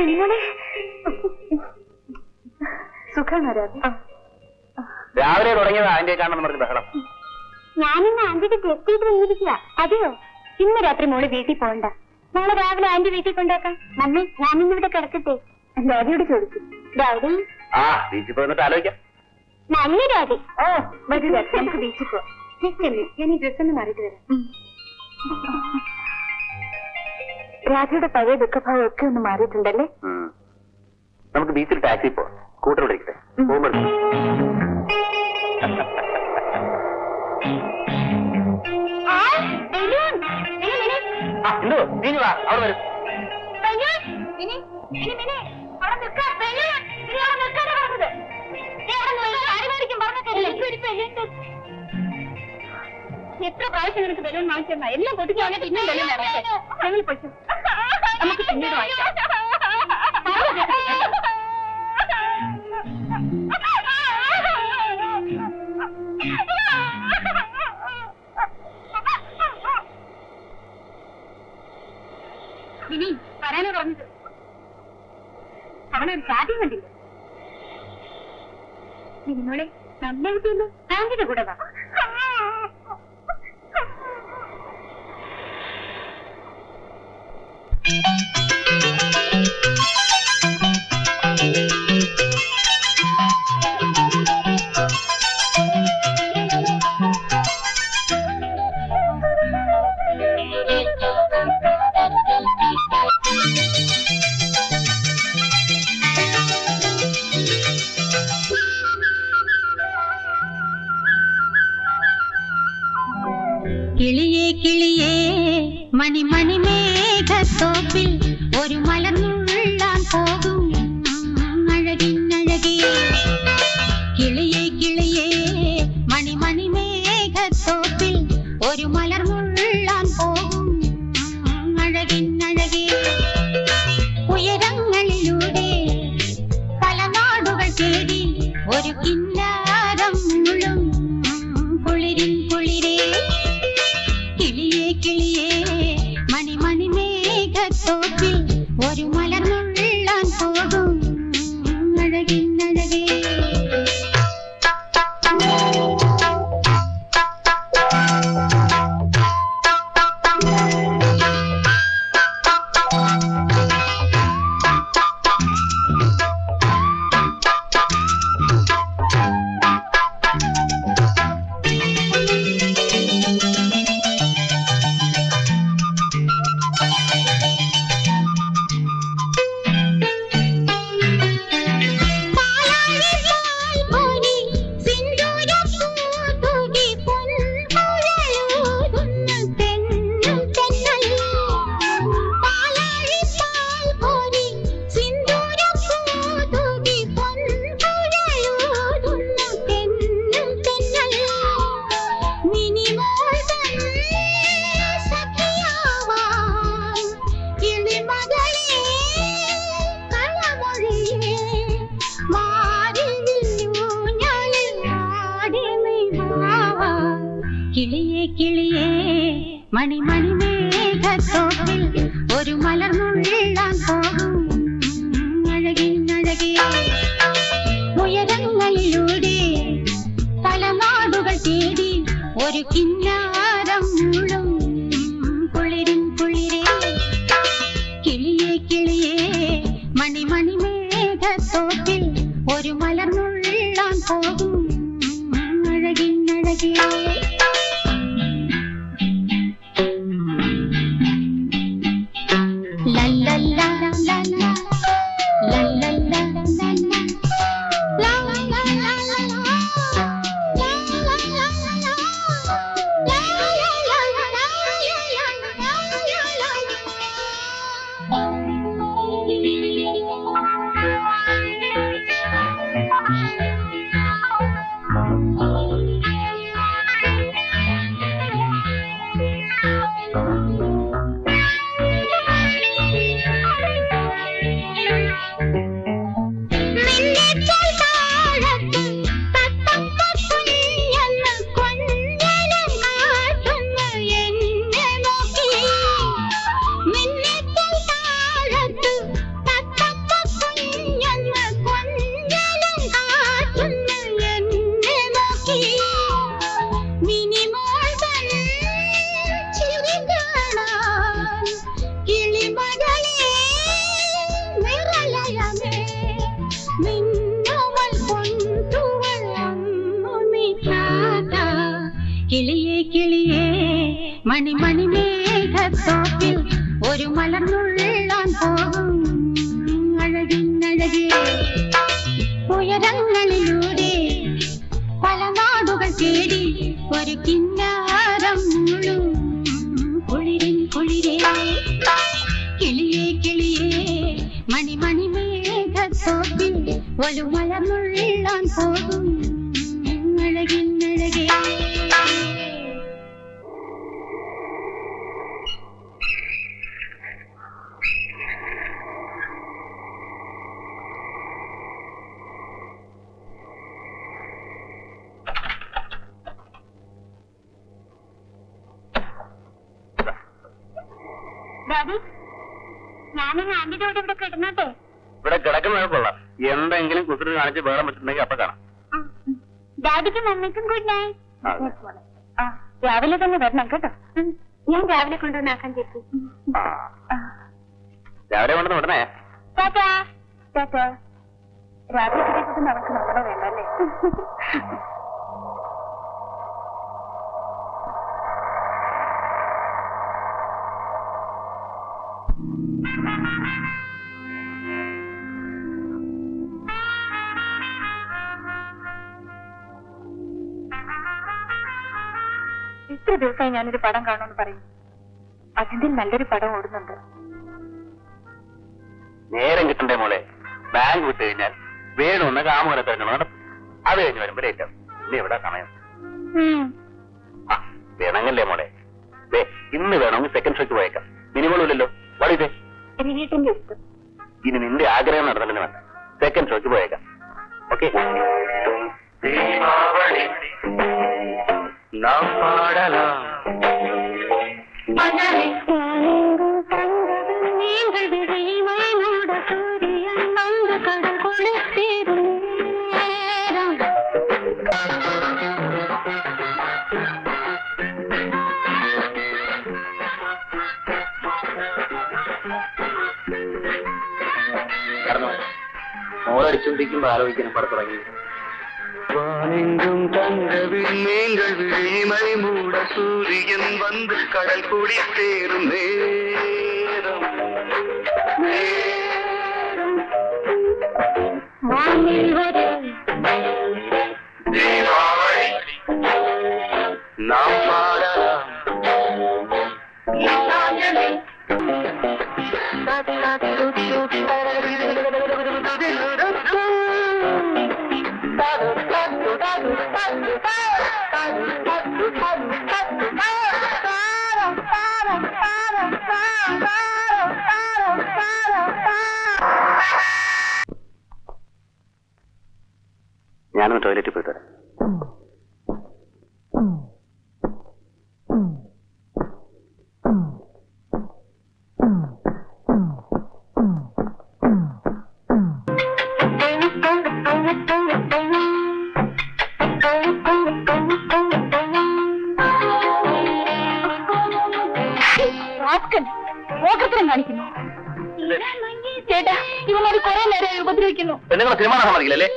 നിങ്ങളെ? രാവിലെ തുടങ്ങിയത് ആന്റിയെ കാണണം പറഞ്ഞ് ബഹളം. ഞാനിന്ന് ആന്റിക്ക് ടെസ്റ്റ് ചെയ്ത് വന്നിരിക്കുക അതെയോ? ഇന്ന് രാത്രി മോൾ വീട്ടിൽ പോകണ്ട നാളെ രാവിലെ ആന്റി വീട്ടിൽ കൊണ്ടാക്കാം മമ്മി ഞാനിന്ന് ഇവിടെ കിടക്കട്ടെ. ഡാഡിയോട് ചോദിക്കും. ഡാഡി? ആ ബീച്ചിൽ പോയിട്ട് ആലോചിക്കാം. നല്ല ഡാഡി. ഓ വരൂ നമുക്ക് ബീച്ചിൽ പോവാം. ഞാൻ ഈ ഡ്രസ്സൊന്ന് മാറിയിട്ട് വരാം. രാധയുടെ പഴയ ദുഃഖഭാവം ഒക്കെ ഒന്ന് മാറിയിട്ടുണ്ടല്ലേ? നമുക്ക് ബീച്ചിൽ ടാക്സി പോവാം സ്കൂട്ടർ വിളിക്കട്ടെ എന്തോ? നീ വാ. അവിടെ വരും. എത്ര പ്രാവശ്യം നിനക്ക് ബലൂൺ വാങ്ങിച്ചെന്നാ? എല്ലാം പൊട്ടിക്കാണ് പിന്നെ ബലൂൺ ഇറങ്ങട്ടെ ഞങ്ങൾ പൊച്ചു നമുക്ക് പിന്നീട് വായിക്കാം ഇനി വരാനോ പറഞ്ഞത് അവനൊരു ജാതി കണ്ടില്ല നിന്നോടെ നന്നായിട്ട് ബാങ്കിന്റെ കൂടെ വാ. கிளியே கிளியே കിളിയേ കിളിയേ മണി മേഘത്തോപ്പിൽ ഒരു മലർന്നുള്ളാൻ പോകും. അഴകിൻ അഴകേ ഉയരങ്ങളിലൂടെ തലനാടുകൾ തേടി ഒരു കിന്നാരം മുഴും Bye. കിളിയേ കിളിയേ മണിമണി മേഘത്തോപ്പിൽ ഒരു മലർന്നുള്ളാൻ പോകും. അഴകിന്നഴകേ ഉയരങ്ങളിലൂടെ പല നാടുകൾ തേടി ഒരു കിന്നാരം മുഴും. കുളിരിൻ കുളിരേ കിളിയേ കിളിയേ മണിമണി മേഘത്തോപ്പിൽ ഒരു മലർന്നുള്ളാൻ പോകും. അഴകിന്നഴകേ കൂടെ ഇവിടെ കിടക്കുന്നത് കൊള്ളാം. എന്തെങ്കിലും കുസൃതി കാണിച്ച് വേറെ പറ്റുന്നെങ്കിൽ അപ്പൊ കാണാം. ഡാഡിക്കും മമ്മിക്കും ഗുഡ് നൈറ്റ് രാവിലെ തന്നെ വരണം കേട്ടോ. ഞാൻ രാവിലെ കൊണ്ടുവന്നാക്കാൻ ചേച്ചി. രാവിലെ കൊണ്ടുവന്ന് വിടണേ? ടാറ്റാ. ടാറ്റാ. രാവിലെ കിട്ടിയിട്ട് നമുക്ക് നമ്മളെ വേണ്ട ഇത്ര ദിവസമായി ഞാനൊരു പടം കാണുമെന്ന് പറയും. അതിന്റെ നല്ലൊരു പടം ഓടുന്നുണ്ട്. നേരം കിട്ടണ്ടേ മോളെ? ബാങ്ക് വിട്ട് കഴിഞ്ഞാൽ വേണമെന്ന് തന്നെ നടത്തും. അത് കഴിഞ്ഞ് വരുമ്പോ ലേറ്റ് ആവും. ഇനി എവിടെ സമയം? ആ വേണമെങ്കിലേ മോളെ? ദേ ഇന്ന് വേണമെങ്കിൽ സെക്കൻഡ് ഷോയ്ക്ക് പോയേക്കാം. മിനിമം ഇല്ലല്ലോ വളരെ ഇനി നിന്റെ ആഗ്രഹം നടന്നില്ലെന്ന് വേണ്ട. സെക്കൻഡ് ഷോയ്ക്ക് പോയേക്കാം. ഓക്കെ നാം പാടലാം. മോളടിച്ചുകൊണ്ടിരിക്കുമ്പോ ആലോചിക്കണം പടത്തുടങ്ങി நான் எங்கும் தங்கவில் நீங்கள் விழிமறை மூட சூரியன் வந்து கடல் குடி சேரும் நேரம். நேரம் ഞാനൊന്ന് ടോയ്ലറ്റിൽ പോയി വരാം ചേട്ടാ ഇവനൊരു കുറെ നേരം ഉപദ്രവിക്കുന്നു പെണ്ണുങ്ങളെ സിനിമ സമ്മതിക്കില്ലല്ലേ